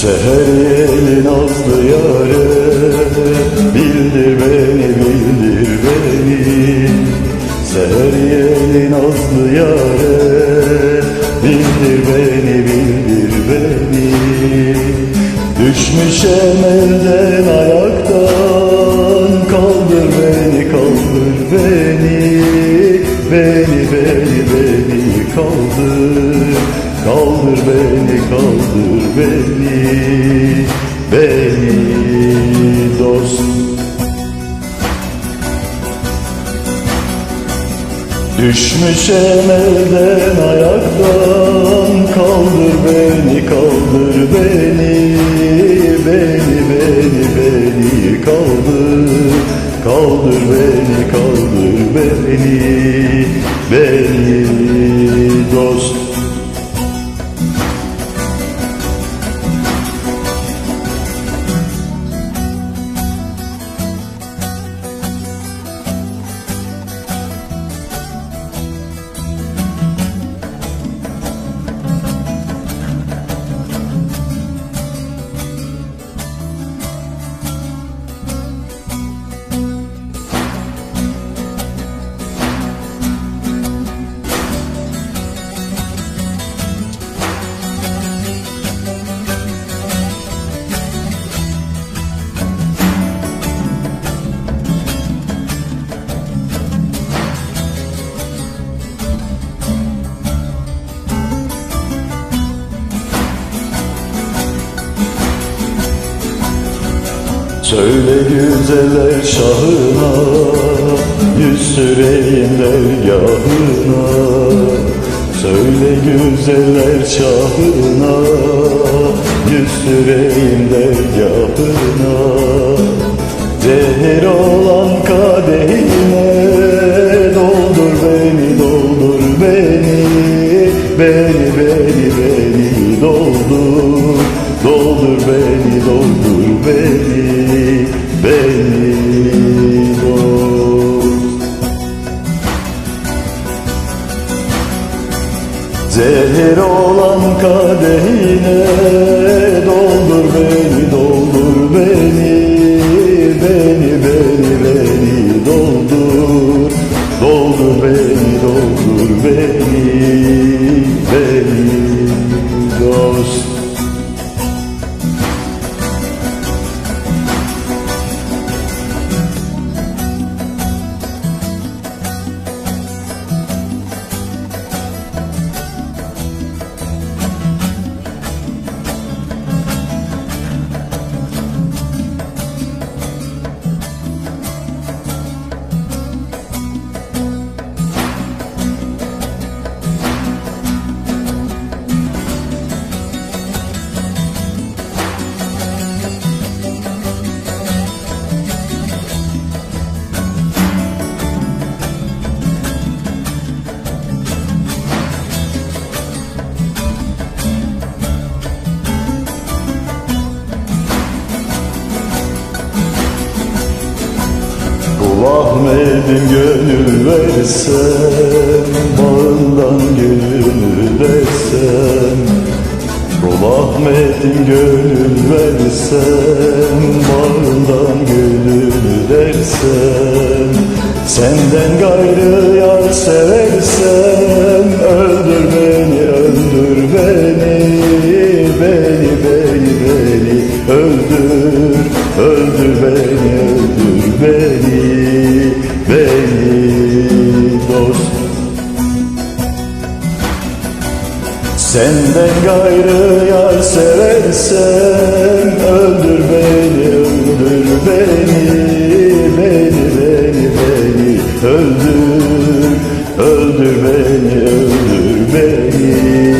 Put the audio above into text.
Seher nazlı yâre Bildir beni, bildir beni. Seher yeli nazlı yâre Bildir beni, bildir beni. Düşmüşem elden ayaktan Kaldır beni, kaldır beni. Beni, beni, beni kaldır Kaldır beni, kaldır beni Beni dost. Düşmüşem elden ayaktan Kaldır beni, kaldır beni Beni, beni, beni kaldır. Kaldır beni, kaldır beni Beni dost Söyle güzeller şahına Yüz süreyim dergahına. Söyle güzeller şahına Yüz süreyim dergahına. Zehir olan kadehine Doldur beni, doldur beni. Beni, beni, beni doldur. Doldur beni, doldur beni Beni doldur Zehir olan kadehine Doldur beni, doldur beni Beni, beni, beni doldur. Doldur beni, doldur beni Beni dost gönül versem Bağından gönül desem Kul Ahmet'im gönül versem Bağından gönül dersem Senden gayrı yar seversem Öldür beni, öldür beni. Beni, beni, beni öldür Öldür beni, Senden gayrı yar seversem Öldür beni, öldür beni Beni, beni, beni. Öldür Öldür beni, öldür beni